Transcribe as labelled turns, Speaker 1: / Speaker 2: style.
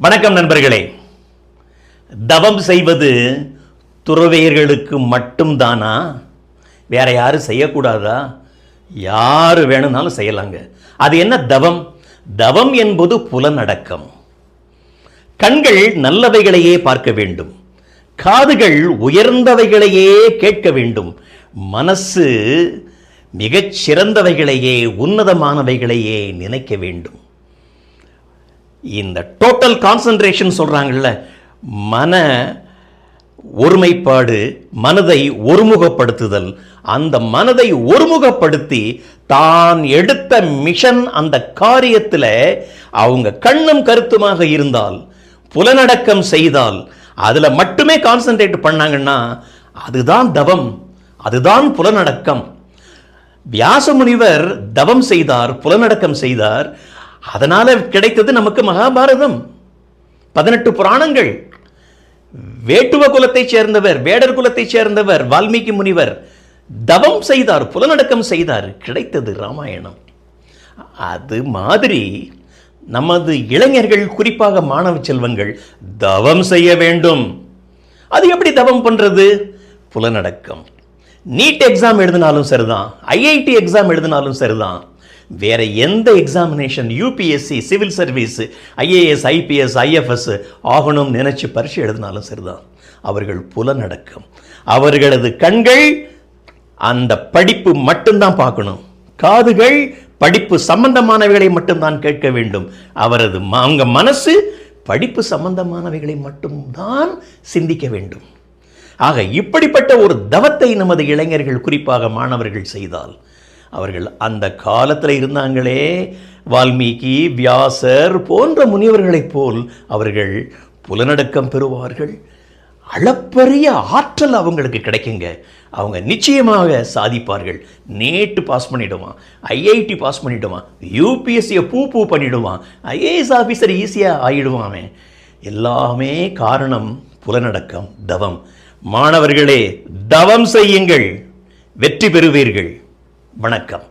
Speaker 1: வணக்கம் நண்பர்களே. தவம் செய்வது துறவியர்களுக்கு மட்டும்தானா? வேற யாரும் செய்யக்கூடாதா? யார் வேணும்னாலும் செய்யலாங்க. அது என்ன தவம்? தவம் என்பது புலனடக்கம். கண்கள் நல்லவைகளையே பார்க்க வேண்டும். காதுகள் உயர்ந்தவைகளையே கேட்க வேண்டும். மனசு மிகச் சிறந்தவைகளையே உன்னதமானவைகளையே நினைக்க வேண்டும். இந்த டோட்டல் கான்சன்ட்ரேஷன் சொல்றாங்கல்ல மன ஒருமைப்பாடு மனதை ஒருமுகப்படுத்துதல் அந்த மனதை ஒருமுகப்படுத்தி தான் எடுத்த மிஷன் அந்த காரியத்தில் அவங்க கண்ணும் கருத்துமாக இருந்தால் புலனடக்கம் செய்தால் அதில் மட்டுமே கான்சென்ட்ரேட் பண்ணாங்கன்னா அதுதான் தவம் அதுதான் புலனடக்கம். வியாசமுனிவர் தவம் செய்தார் புலனடக்கம் செய்தார். அதனால் கிடைத்தது நமக்கு மகாபாரதம். பதினெட்டு புராணங்கள். வேட்டுவ குலத்தைச் சேர்ந்தவர் வேடர் குலத்தைச் சேர்ந்தவர் வால்மீகி முனிவர் தவம் செய்தார் புலநடக்கம் செய்தார் கிடைத்தது ராமாயணம். அது மாதிரி நமது இளைஞர்கள் குறிப்பாக மாணவ செல்வங்கள் தவம் செய்ய வேண்டும். அது எப்படி தவம் பண்ணுறது புலநடக்கம் நீட் எக்ஸாம் எழுதினாலும் சரிதான். ஐஐடி எக்ஸாம் எழுதினாலும் சரிதான். வேற எந்த examination UPSC civil service IAS IPS IFS ஆகணும் நினைச்சு பரிசு எழுதினாலும் சரிதான். அவர்கள் புலநடக்கம் அவர்களது கண்கள் அந்த படிப்பு மட்டும்தான் பார்க்கணும். காதுகள் படிப்பு சம்பந்தமானவைகளை மட்டும்தான் கேட்க வேண்டும். அவரது அவங்க மனசு படிப்பு சம்பந்தமானவைகளை மட்டும்தான் சிந்திக்க வேண்டும். ஆக இப்படிப்பட்ட ஒரு தவத்தை நமது இளைஞர்கள் குறிப்பாக மாணவர்கள் செய்தால் அவர்கள் அந்த காலத்தில் இருந்தாங்களே. வால்மீகி வியாசர் போன்ற முனிவர்களைப் போல் அவர்கள் புலனடக்கம் பெறுவார்கள். அளப்பரிய ஆற்றல் அவங்களுக்கு கிடைக்குங்க. அவங்க நிச்சயமாக சாதிப்பார்கள். நேட்டு பாஸ் பண்ணிடுவான் ஐஐடி பாஸ் பண்ணிடுவான் யூபிஎஸ்சியை பூ பூ பண்ணிவிடுவான் ஐஏஎஸ் ஆஃபீஸர் ஈஸியாக ஆயிடுவான் அவன். எல்லாமே காரணம் புலனடக்கம் தவம். மாணவர்களே தவம் செய்யுங்கள். வெற்றி பெறுவீர்கள். வணக்கம்.